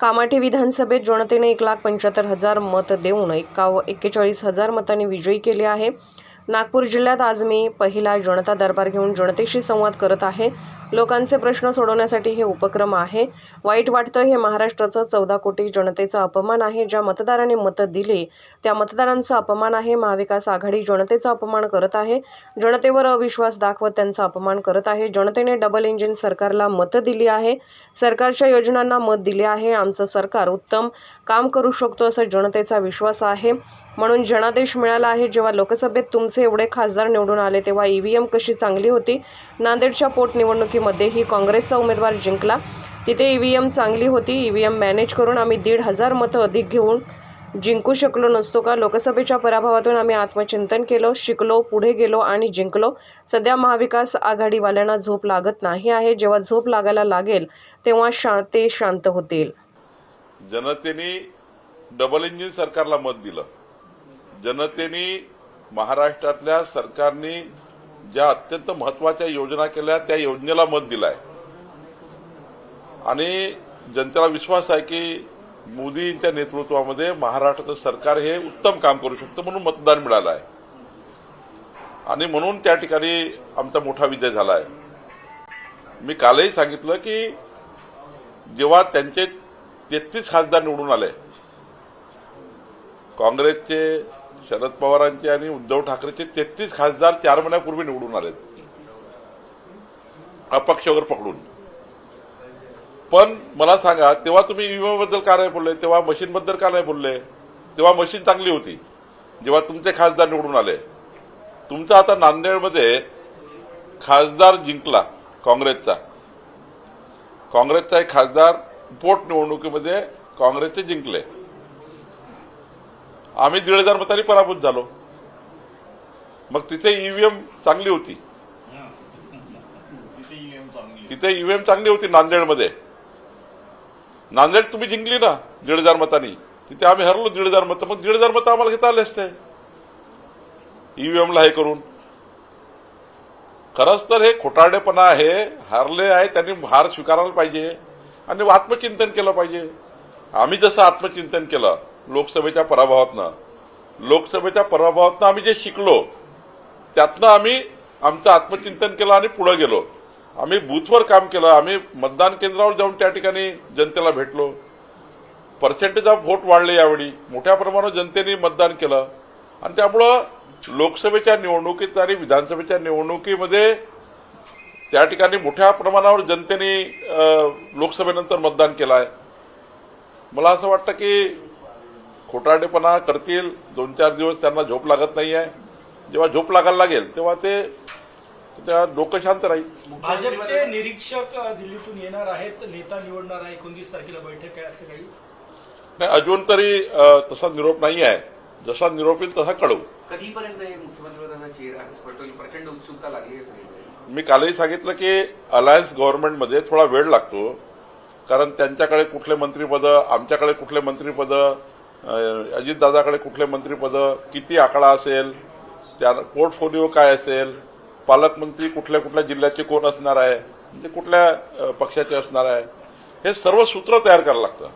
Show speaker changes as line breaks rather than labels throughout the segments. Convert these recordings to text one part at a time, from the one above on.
कामाठी विधानसभेत जनतेने एक लाख पंच्याहत्तर हजार मत देऊन एकाव एक्केचाळीस हजार मतांनी विजयी केले आहे. नागपूर जिल्ह्यात आज मी पहिला जनता दरबार घेऊन जनतेशी संवाद करत आहे. लोकांचे प्रश्न सोडवण्यासाठी हे उपक्रम आहे. वाईट वाटतं हे महाराष्ट्राचं चौदा कोटी जनतेचा अपमान आहे. ज्या मतदारांनी मतं दिली त्या मतदारांचा अपमान आहे. महाविकास आघाडी जनतेचा अपमान करत आहे. जनतेवर अविश्वास दाखवत त्यांचा अपमान करत आहे. जनतेने डबल इंजिन सरकारला मतं दिली आहे. सरकारच्या योजनांना मत दिले आहे. आमचं सरकार उत्तम काम करू शकतो असं जनतेचा विश्वास आहे. म्हणून जनादेश मिळाला आहे. जेव्हा लोकसभेत तुमचे एवढे खासदार निवडून आले तेव्हा ईव्हीएम कशी चांगली होती? नांदेडच्या पोटनिवडणुकीमध्येही काँग्रेसचा उमेदवार जिंकला. तिथे ईव्हीएम चांगली होती. ईव्हीएम मॅनेज करून आम्ही दीड हजार मतं अधिक घेऊन जिंकू शकलो नसतो का? लोकसभेच्या पराभवातून आम्ही आत्मचिंतन केलं शिकलो पुढे गेलो आणि जिंकलो. सध्या महाविकास आघाडीवाल्यांना झोप लागत नाही आहे. जेव्हा झोप लागायला लागेल तेव्हा शा ते शांत होतील.
जनतेने डबल इंजिन सरकारला मत दिलं. जनतेने महाराष्ट्रातल्या सरकारने ज्या अत्यंत महत्त्वाच्या योजना केल्या त्या योजनेला मत दिलाय. आणि जनतेला विश्वास आहे की मोदींच्या नेतृत्वामध्ये महाराष्ट्राचं सरकार हे उत्तम काम करू शकतं म्हणून मतदान मिळालं आहे आणि म्हणून त्या ठिकाणी आमचा मोठा विजय झाला आहे मी कालही सांगितलं की जेव्हा त्यांचे तेहतीस खासदार निवडून आले काँग्रेसचे शरद पवारांचे आणि उद्धव ठाकरेचे तेहतीस खासदार चार महिन्यापूर्वी निवडून आलेत. अपक्षवर पकडून. पण मला सांगा तेव्हा तुम्ही विम्याबद्दल का नाही बोलले? तेव्हा मशीनबद्दल का नाही बोलले? तेव्हा मशीन चांगली होती. जेव्हा तुमचे खासदार निवडून आले. तुमचा आता नांदेडमध्ये खासदार जिंकला काँग्रेसचा. काँग्रेसचा एक खासदार पोटनिवडणुकीमध्ये काँग्रेसचे जिंकले. आम्ही दीड हजार मतांनी पराभूत झालो. मग तिथे ईव्हीएम चांगली होती. तिथे ईव्हीएम चांगली. होती नांदेडमध्ये. नांदेड तुम्ही जिंकली ना दीड हजार मतांनी. तिथे आम्ही हरलो दीड हजार मतं. मग दीड हजार मतं आम्हाला घेता आले असते. ईव्हीएमला हे करून. खरंच तर हे खोटारडेपणा आहे. हारले आहे त्यांनी हार स्वीकारायला पाहिजे. आणि आत्मचिंतन केलं पाहिजे. आम्ही जसं आत्मचिंतन केलं लोकसभेच्या पराभवातनं. लोकसभेच्या पराभवातनं आम्ही जे शिकलो त्यातनं आम्ही आमचं आत्मचिंतन केलं आणि पुढे गेलो. आम्ही बूथवर काम केलं आम्ही मतदान केंद्रावर जाऊन त्या ठिकाणी जनतेला भेटलो. पर्सेंटेज ऑफ व्होट वाढले यावेळी. मोठ्या प्रमाणावर जनतेने मतदान केलं. आणि त्यामुळं लोकसभेच्या निवडणुकीत आणि विधानसभेच्या निवडणुकीमध्ये त्या ठिकाणी मोठ्या प्रमाणावर जनतेने लोकसभेनंतर मतदान केलं आहे मला असं वाटतं की खोटारडेपणा करतील दोन चार दिवस त्यांना झोप लागत नाही आहे जेव्हा झोप लागायला लागेल तेव्हा ते त्या डोकं शांत राहील.
भाजपचे निरीक्षक दिल्लीतून येणार आहेत नेता निवडणार आहे एकोणतीस तारखेला बैठक आहे असं काही?
नाही अजून तरी तसा निरोप नाही आहे. जसा निरोप येईल तसा कळवू
कधीपर्यंत मुख्यमंत्रीपदाचा चेहरा स्पष्ट होईल प्रचंड उत्सुकता लागली आहे
मी कालही सांगितलं की अलायन्स गव्हर्नमेंटमध्ये थोडा वेळ लागतो. कारण त्यांच्याकडे कुठले मंत्रीपद आमच्याकडे कुठले मंत्रीपद अजितदादाकडे कुठले मंत्रीपद किती आकडा असेल त्या पोर्टफोलिओ काय असेल पालकमंत्री कुठल्या कुठल्या जिल्ह्याचे कोण असणार आहे म्हणजे कुठल्या पक्षाचे असणार आहे हे सर्व सूत्र तयार करावं लागतं.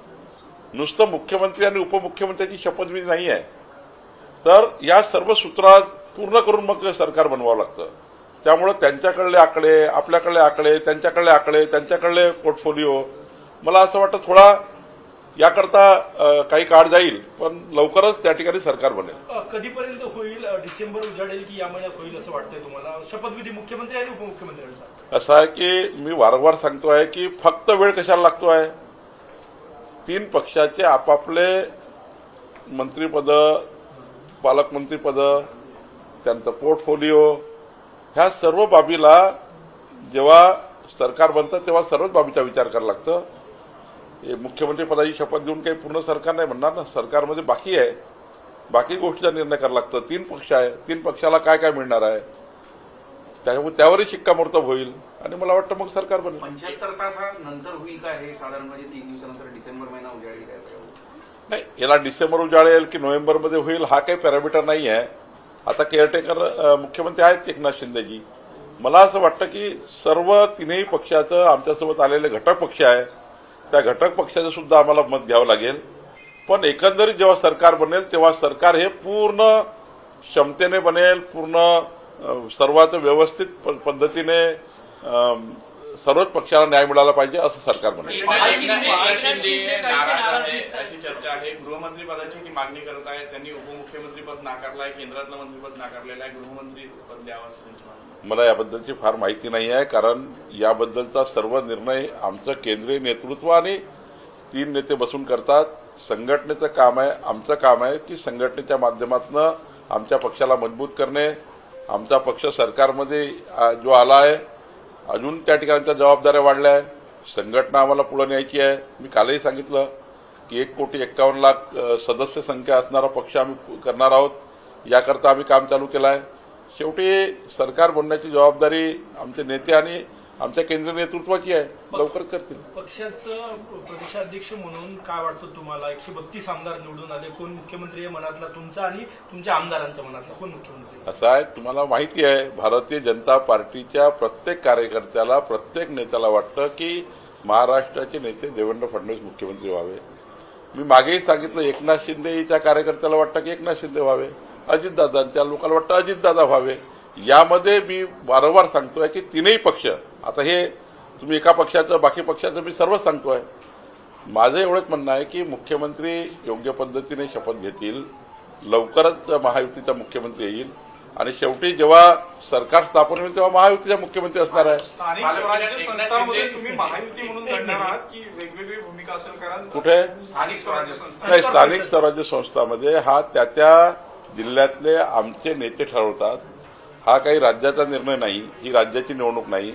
नुसतं मुख्यमंत्री आणि उपमुख्यमंत्र्यांची शपथविधी नाही आहे. तर या सर्व सूत्रात पूर्ण करून मग सरकार बनवावं लागतं. त्यामुळं त्यांच्याकडले आकडे आपल्याकडले आकडे त्यांच्याकडले आकडे त्यांच्याकडले पोर्टफोलिओ. मला असं वाटतं थोडा याकरता काही काळ जाईल पण लवकरच त्या ठिकाणी सरकार बनेल.
कधीपर्यंत होईल डिसेंबर उजाडेल की या महिन्यात होईल असं वाटतंय तुम्हाला? शपथविधी मुख्यमंत्री आणि उपमुख्यमंत्र्यांचा
असं आहे की मी वारंवार सांगतो आहे की फक्त वेळ कशाला लागतो आहे? तीन पक्षाचे आपापले मंत्रीपद पालकमंत्रीपद त्यांचं पोर्टफोलिओ ह्या सर्व बाबीला जेव्हा सरकार बनतं तेव्हा सर्वच बाबीचा विचार करावा लागतं. मुख्यमंत्री पदाची शपथ देऊन काही पूर्ण सरकार नाही म्हणणार ना. सरकारमध्ये बाकी आहे. बाकी गोष्टीचा निर्णय करावा लागतो. तीन पक्ष आहे. तीन पक्षाला काय काय मिळणार आहे? त्यामुळे त्यावरही शिक्कामोर्तब होईल. आणि मला वाटतं मग सरकार बनेल.
पंच्याहत्तर तासानंतर होईल का हे साधारण म्हणजे तीन दिवसानंतर डिसेंबर महिना असं?
नाही याला डिसेंबर उजाडेल की नोव्हेंबरमध्ये होईल हा काही पॅरामीटर नाही आहे. आता केअरटेकर मुख्यमंत्री आहेत एकनाथ शिंदेजी. मला असं वाटतं की सर्व तिन्ही पक्षाचं आमच्यासोबत आलेले घटक पक्ष आहे. त्या घटक पक्षाचं सुद्धा आम्हाला मत घ्यावं लागेल. पण एकंदरीत जेव्हा सरकार बनेल तेव्हा सरकार हे पूर्ण क्षमतेने बनेल पूर्ण सर्वात व्यवस्थित प- पद्धतीने सर्वच पक्षाला न्याय मिळाला पाहिजे असं सरकार
आहे अशी चर्चा आहे. गृहमंत्री पदाची ती मागणी करत आहे त्यांनी उपमुख्यमंत्री पद नाकारलं आहे केंद्रातलं मंत्रीपद नाकारलेलं आहे. गृहमंत्री पद द्यावं असं
मला याबद्दलची फार माहिती नाही आहे कारण याबद्दलचा सर्व निर्णय आमचं केंद्रीय नेतृत्व आणि तीन नेते बसून करतात. संघटनेचं काम आहे आमचं काम आहे की संघटनेच्या माध्यमातून आमच्या पक्षाला मजबूत करणे. आमचा पक्ष सरकारमध्ये जो आला आहे अजून त्या ठिकाणच्या जबाबदाऱ्या वाढल्या आहे संघटना आम्हाला पुढे न्यायची आहे. मी कालही सांगितलं की एक कोटी एक्कावन्न लाख सदस्य संख्या असणारा पक्ष आम्ही करणार आहोत. याकरता आम्ही काम चालू केलं आहे. शेवटी सरकार बनण्याची जबाबदारी आमचे नेते आणि आमच्या केंद्रीय नेतृत्वाची आहे. लवकरच करतील.
पक्षाचं प्रदेशाध्यक्ष म्हणून काय वाटतं तुम्हाला? एकशे बत्तीस आमदार निवडून आले. कोण मुख्यमंत्री आहे मनातला तुमचा आणि तुमच्या आमदारांच्या मनातला? कोण मुख्यमंत्री?
असं आहे तुम्हाला माहिती आहे भारतीय जनता पार्टीच्या प्रत्येक कार्यकर्त्याला प्रत्येक नेत्याला वाटतं की महाराष्ट्राचे नेते देवेंद्र फडणवीस मुख्यमंत्री व्हावे. मी मागेही सांगितलं एकनाथ शिंदेच्या कार्यकर्त्याला वाटतं की एकनाथ शिंदे व्हावे. अजितदादांच्या लोकांना वाटतं अजितदादा व्हावे. यामध्ये मी वारंवार सांगतोय की तीनही पक्ष आता हे तुम्ही एका पक्षाचं बाकी पक्षाचं मी सर्व सांगतोय. माझं एवढंच म्हणणं आहे की मुख्यमंत्री योग्य पद्धतीने शपथ घेतील लवकरच महायुतीचा मुख्यमंत्री येईल आणि शेवटी जेव्हा सरकार स्थापन होईल तेव्हा महायुतीचा मुख्यमंत्री असणार आहे. कुठे?
स्थानिक स्वराज्य संस्था.
नाही स्थानिक स्वराज्य संस्थामध्ये हा त्या त्या जिल्ह्यातले आमचे नेते ठरवतात. हा काही राज्याचा निर्णय नाही ही राज्याची निवडणूक नाही.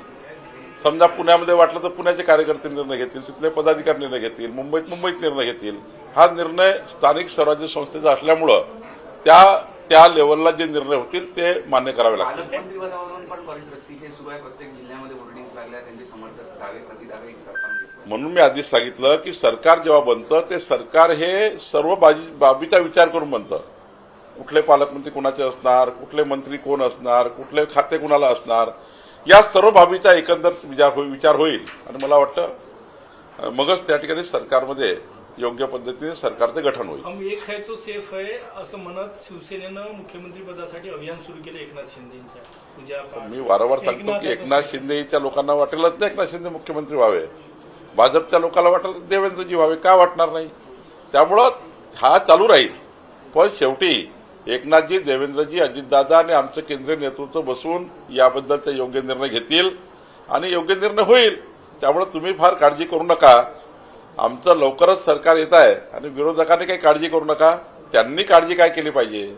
समजा पुण्यामध्ये वाटलं तर पुण्याचे कार्यकर्ते निर्णय घेतील तिथले पदाधिकारी निर्णय घेतील मुंबईत मुंबईत निर्णय घेतील. हा निर्णय स्थानिक स्वराज्य संस्थेचा असल्यामुळं त्या त्या लेवलला जे निर्णय होतील ते मान्य करावे लागतील. म्हणून मी आधीच सांगितलं की सरकार जेव्हा बनतं ते सरकार हे सर्व बाबीचा विचार करून बनतं. कुठले पालकमंत्री कोणाचे असणार कुठले मंत्री कोण असणार कुठले खाते कुणाला असणार या सर्व बाबीचा एकंदर विचार होई- विचार होईल. आणि मला वाटतं मगच त्या ठिकाणी सरकारमध्ये योग्य पद्धतीने सरकारचं गठन होईल.
हम एक है तो सेफ है असं म्हणत शिवसेनेनं मुख्यमंत्री पदासाठी अभियान सुरू केलं एकनाथ शिंदेच्या
मी वारंवार सांगतो की एकनाथ शिंदेच्या लोकांना वाटेलच नाही एकनाथ शिंदे मुख्यमंत्री व्हावे. भाजपच्या लोकांना वाटेल देवेंद्रजी व्हावे का वाटणार नाही? त्यामुळं हा चालू राहील. पण शेवटी एकनाथजी देवेंद्रजी अजितदादा आणि आमचं केंद्रीय नेतृत्व बसून याबद्दलचे योग्य निर्णय घेतील. आणि योग्य निर्णय होईल त्यामुळे तुम्ही फार काळजी करू नका. आमचं लवकरच सरकार येत आहे आणि विरोधकांनी काही काळजी करू नका. त्यांनी काळजी काय केली पाहिजे?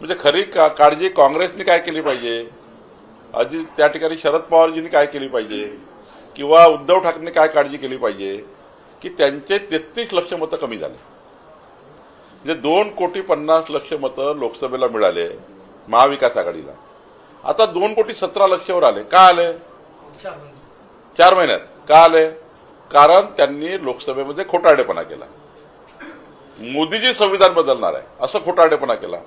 म्हणजे खरी का- काळजी काँग्रेसने काय केली पाहिजे? अजित त्या ठिकाणी शरद पवारजींनी काय केली पाहिजे? किंवा उद्धव ठाकरेंनी काय काळजी केली पाहिजे? की त्यांचे तेहतीस लक्ष मतं कमी झाले. म्हणजे दोन कोटी पन्नास लक्ष मतं लोकसभेला मिळाले महाविकास आघाडीला. आता दोन कोटी सतरा लक्षवर आले. का आले?
चार
महिन्यात. का आले? कारण त्यांनी लोकसभेमध्ये खोटारडेपणा केला. मोदीजी संविधान बदलणार आहे. असं खोटारडेपणा केला.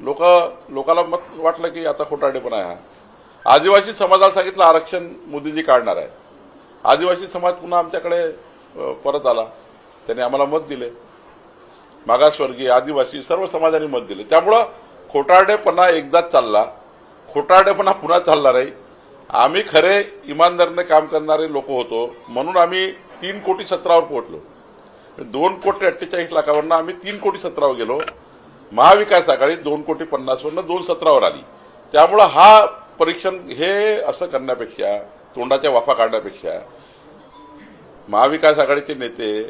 लोक लोकांना मत वाटलं की आता खोटारडेपणा आहे हा. आदिवासी समाजाला सांगितलं आरक्षण मोदीजी काढणार आहे. आदिवासी समाज पुन्हा आमच्याकडे परत आला. त्यांनी आम्हाला मत दिले. मागासवर्गीय आदिवासी सर्व समाजाने मत दिले. त्यामुळं खोटारडेपणा एकदाच चालला. खोटारडेपणा पुन्हा चालला नाही. आम्ही खरे इमानदारीने काम करणारे लोक होतो. म्हणून आम्ही तीन कोटी सतरावर पोहोचलो. दोन कोटी अठ्ठेचाळीस लाखावरनं आम्ही तीन कोटी सतरावर गेलो. महाविकास आघाडी दोन कोटी पन्नासवरनं दोन सतरावर आली. त्यामुळं हा परीक्षण हे असं करण्यापेक्षा तोंडाच्या वाफा काढण्यापेक्षा महाविकास आघाडीचे नेते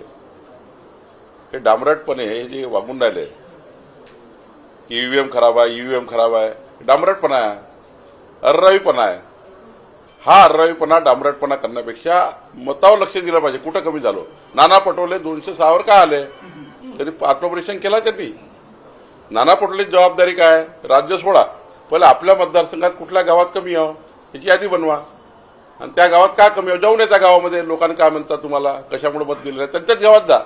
हे डांबरटपणे हे जे वागून राहिले ईव्हीएम खराब आहे ईव्हीएम खराब आहे डांबरटपणा आहे अर्रावीपणा आहे. हा अर्रावीपणा डांबरटपणा करण्यापेक्षा मतावर लक्ष दिलं पाहिजे. कुठं कमी झालो? नाना पटोले दोनशे सहावर का आले? तरी आत्मपरीक्षण केला त्यांनी. नाना पटोलेची जबाबदारी काय? राज्य सोडा. पहिले आपल्या मतदारसंघात कुठल्या गावात कमी यावं याची यादी बनवा. आणि त्या गावात का कमी आहो? जाऊन त्या गावामध्ये. लोकांनी काय म्हणतात तुम्हाला? कशामुळे मत दिलेलं आहे? त्यांच्याच गावात जा.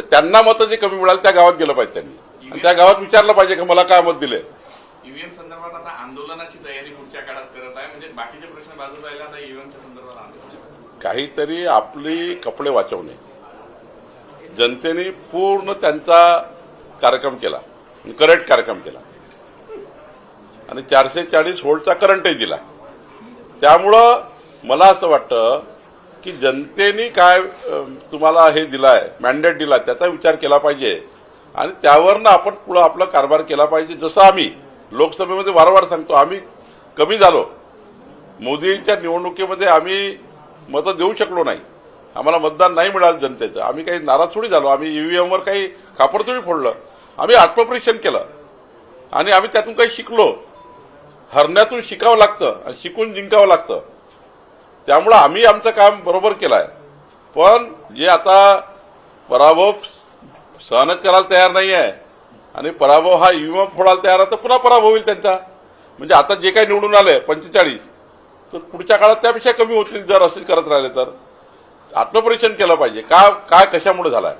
त्यांना मतं जे कमी मिळाली त्या गावात गेलं पाहिजे त्यांनी. आणि त्या गावात विचारलं पाहिजे की मला काय मत दिले
ईव्हीएम संदर्भात आता आंदोलनाची तयारी पुढच्या काळात करत आहे. म्हणजे बाकीचे प्रश्न बाजूला राहिला आता ईव्हीएमच्या संदर्भात आंदोलन.
काहीतरी आपली कपडे वाचवणे. जनतेने पूर्ण त्यांचा कार्यक्रम केला. करेक्ट कार्यक्रम केला. आणि चारशे चाळीस व्होल्टचा करंटही दिला. त्यामुळं मला असं वाटतं की जनतेने काय तुम्हाला हे दिलाय मॅन्डेट दिला त्याचा विचार केला पाहिजे. आणि त्यावरनं आपण पुढं आपला कारभार केला पाहिजे. जसं आम्ही लोकसभेमध्ये वारंवार सांगतो आम्ही कमी झालो. मोदींच्या निवडणुकीमध्ये आम्ही मतं देऊ शकलो नाही. आम्हाला मतदान नाही मिळालं जनतेचं. आम्ही काही नाराज थोडी झालो. आम्ही ईव्हीएमवर काही कापड थोडी फोडलं. आम्ही आत्मपरीक्षण केलं. आणि आम्ही त्यातून काही शिकलो. हरण्यातून शिकावं लागतं आणि शिकून जिंकावं लागतं. त्यामुळं आम्ही आमचं काम बरोबर केलं आहे पण जे आता पराभव सहनच करायला तयार नाही आहे आणि पराभव हा युवा फोडायला तयार आहे तर पुन्हा पराभव होईल त्यांचा. म्हणजे आता जे काही निवडून आले पंचेचाळीस तर पुढच्या काळात त्यापेक्षा कमी होतील जर असेल करत राहिले तर. आत्मपरीक्षण केलं पाहिजे. का काय कशामुळे झालाय?